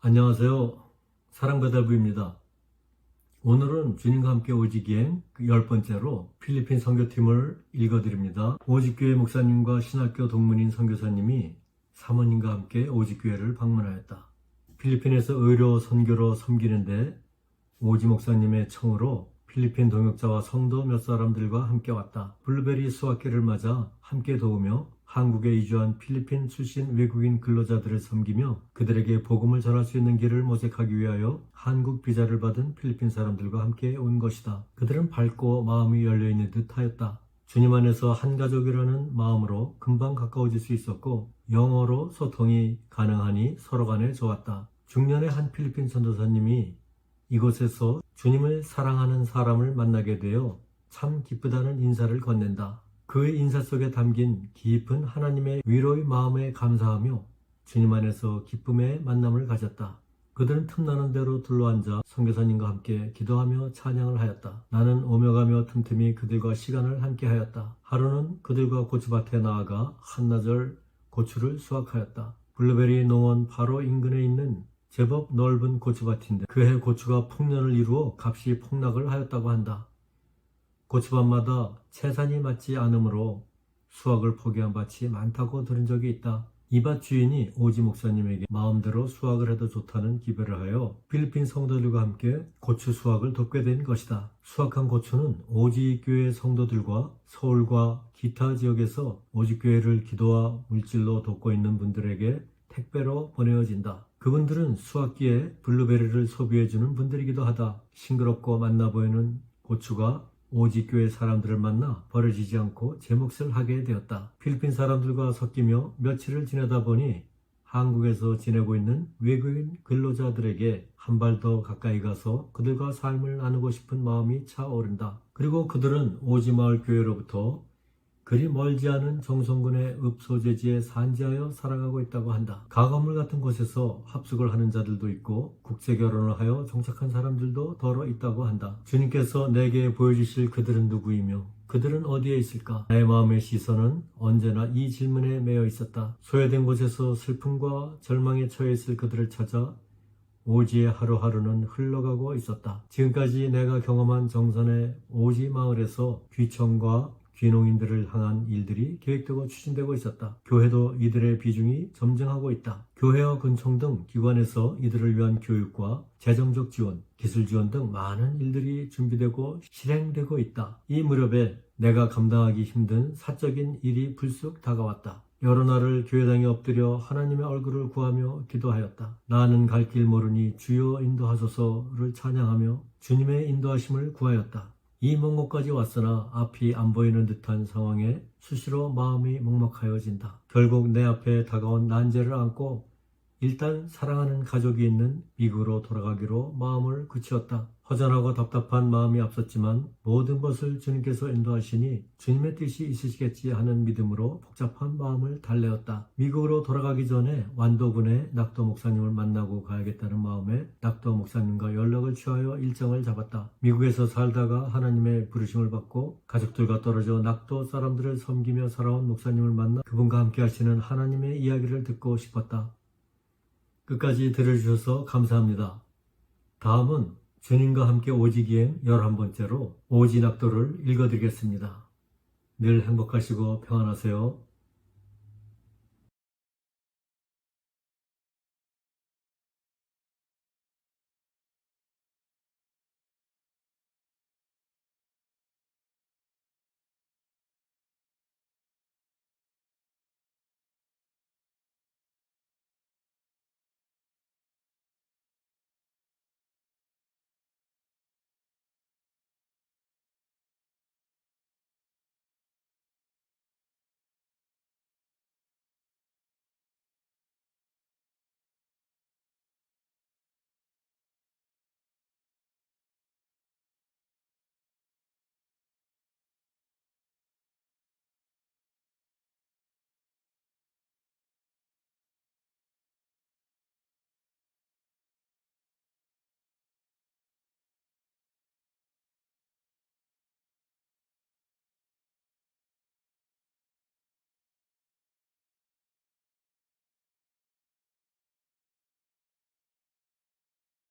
안녕하세요. 사랑배달부입니다. 오늘은 주님과 함께 오직기행 그 열 번째로 필리핀 선교팀을 읽어드립니다. 오직교회 목사님과 신학교 동문인 선교사님이 사모님과 함께 오직교회를 방문하였다. 필리핀에서 의료 선교로 섬기는데 오지 목사님의 청으로 필리핀 동역자와 성도 몇 사람들과 함께 왔다. 블루베리 수확기를 맞아 함께 도우며 한국에 이주한 필리핀 출신 외국인 근로자들을 섬기며 그들에게 복음을 전할 수 있는 길을 모색하기 위하여 한국 비자를 받은 필리핀 사람들과 함께 온 것이다. 그들은 밝고 마음이 열려있는 듯 하였다. 주님 안에서 한 가족이라는 마음으로 금방 가까워질 수 있었고 영어로 소통이 가능하니 서로 간에 좋았다. 중년의 한 필리핀 전도사님이 이곳에서 주님을 사랑하는 사람을 만나게 되어 참 기쁘다는 인사를 건넨다. 그의 인사 속에 담긴 깊은 하나님의 위로의 마음에 감사하며 주님 안에서 기쁨의 만남을 가졌다. 그들은 틈나는 대로 둘러앉아 선교사님과 함께 기도하며 찬양을 하였다. 나는 오며 가며 틈틈이 그들과 시간을 함께 하였다. 하루는 그들과 고추밭에 나아가 한나절 고추를 수확하였다. 블루베리 농원 바로 인근에 있는 제법 넓은 고추밭인데 그해 고추가 풍년을 이루어 값이 폭락을 하였다고 한다. 고추밭마다 채산이 맞지 않으므로 수확을 포기한 밭이 많다고 들은 적이 있다. 이 밭 주인이 오지 목사님에게 마음대로 수확을 해도 좋다는 기별을 하여 필리핀 성도들과 함께 고추 수확을 돕게 된 것이다. 수확한 고추는 오지 교회 성도들과 서울과 기타 지역에서 오지 교회를 기도와 물질로 돕고 있는 분들에게 택배로 보내어진다. 그분들은 수확기에 블루베리를 소비해주는 분들이기도 하다. 싱그럽고 만나 보이는 고추가 오직 교회 사람들을 만나 버려지지 않고 제 몫을 하게 되었다. 필리핀 사람들과 섞이며 며칠을 지내다 보니 한국에서 지내고 있는 외국인 근로자들에게 한 발 더 가까이 가서 그들과 삶을 나누고 싶은 마음이 차오른다. 그리고 그들은 오지마을 교회로부터 그리 멀지 않은 정성군의 읍소재지에 산지하여 살아가고 있다고 한다. 가건물 같은 곳에서 합숙을 하는 자들도 있고 국제 결혼을 하여 정착한 사람들도 더러 있다고 한다. 주님께서 내게 보여주실 그들은 누구이며 그들은 어디에 있을까? 나의 마음의 시선은 언제나 이 질문에 매여 있었다. 소외된 곳에서 슬픔과 절망에 처해 있을 그들을 찾아 오지의 하루하루는 흘러가고 있었다. 지금까지 내가 경험한 정선의 오지 마을에서 귀청과 귀농인들을 향한 일들이 계획되고 추진되고 있었다. 교회도 이들의 비중이 점증하고 있다. 교회와 근총 등 기관에서 이들을 위한 교육과 재정적 지원, 기술 지원 등 많은 일들이 준비되고 실행되고 있다. 이 무렵에 내가 감당하기 힘든 사적인 일이 불쑥 다가왔다. 여러 날을 교회당에 엎드려 하나님의 얼굴을 구하며 기도하였다. 나는 갈 길 모르니 주여 인도하소서를 찬양하며 주님의 인도하심을 구하였다. 이 먼 곳까지 왔으나 앞이 안 보이는 듯한 상황에 수시로 마음이 먹먹하여진다. 결국 내 앞에 다가온 난제를 안고 일단 사랑하는 가족이 있는 미국으로 돌아가기로 마음을 굳히었다. 허전하고 답답한 마음이 앞섰지만 모든 것을 주님께서 인도하시니 주님의 뜻이 있으시겠지 하는 믿음으로 복잡한 마음을 달래었다. 미국으로 돌아가기 전에 완도군의 낙도 목사님을 만나고 가야겠다는 마음에 낙도 목사님과 연락을 취하여 일정을 잡았다. 미국에서 살다가 하나님의 부르심을 받고 가족들과 떨어져 낙도 사람들을 섬기며 살아온 목사님을 만나 그분과 함께 하시는 하나님의 이야기를 듣고 싶었다. 끝까지 들어주셔서 감사합니다. 다음은 주님과 함께 오지기행 11번째로 오지낙도를 읽어드리겠습니다. 늘 행복하시고 평안하세요.